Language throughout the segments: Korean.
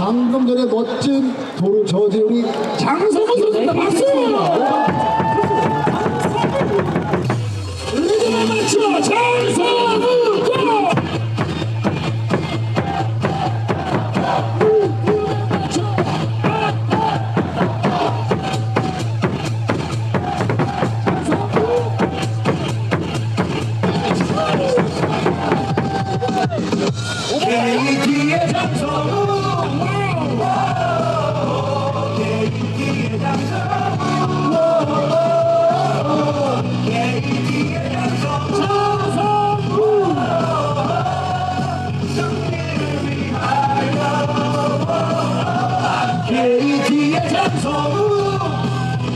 방금 전에 멋진 도로 저지 우리 장성호 선수입니다. 박수! 리듬에 맞춰 장성호! 내 뒤에 장성우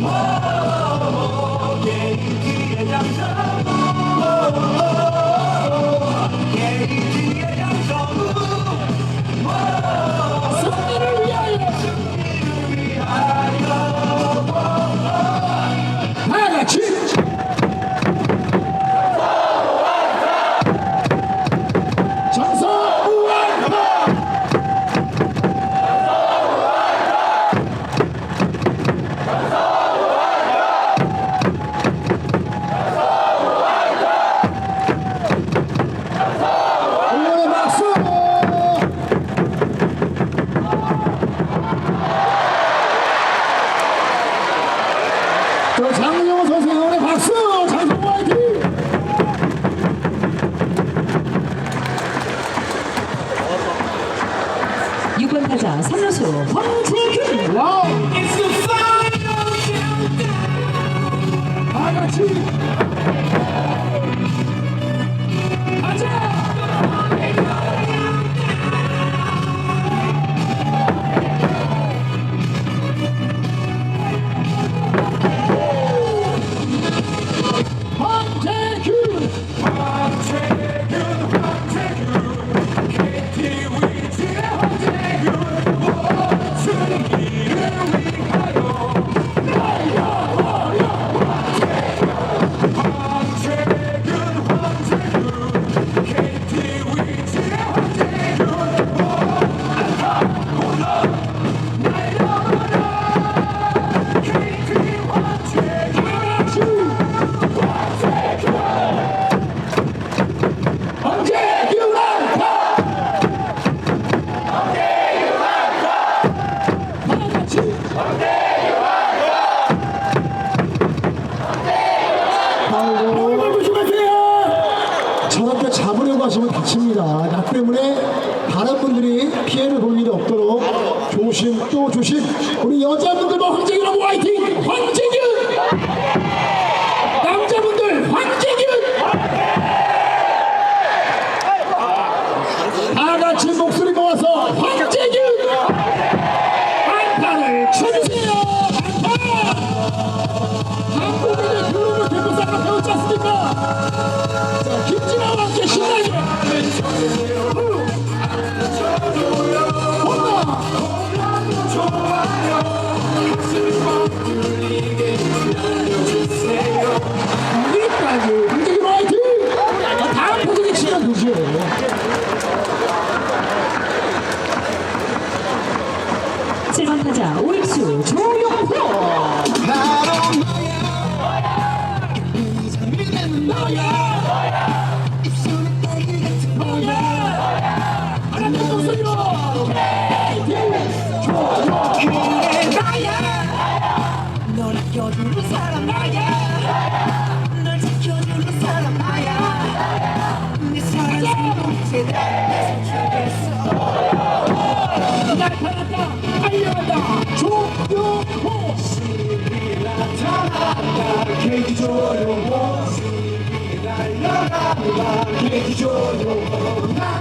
more. Norte! 마시면 다칩니다. 나 때문에 다른 분들이 피해를 볼 일이 없도록 조심 또 조심 우리 여자분들만 황정이라고 화이팅! Thank you. 날아간다 KT 조용호 날아간다 KT 조용호 날아간다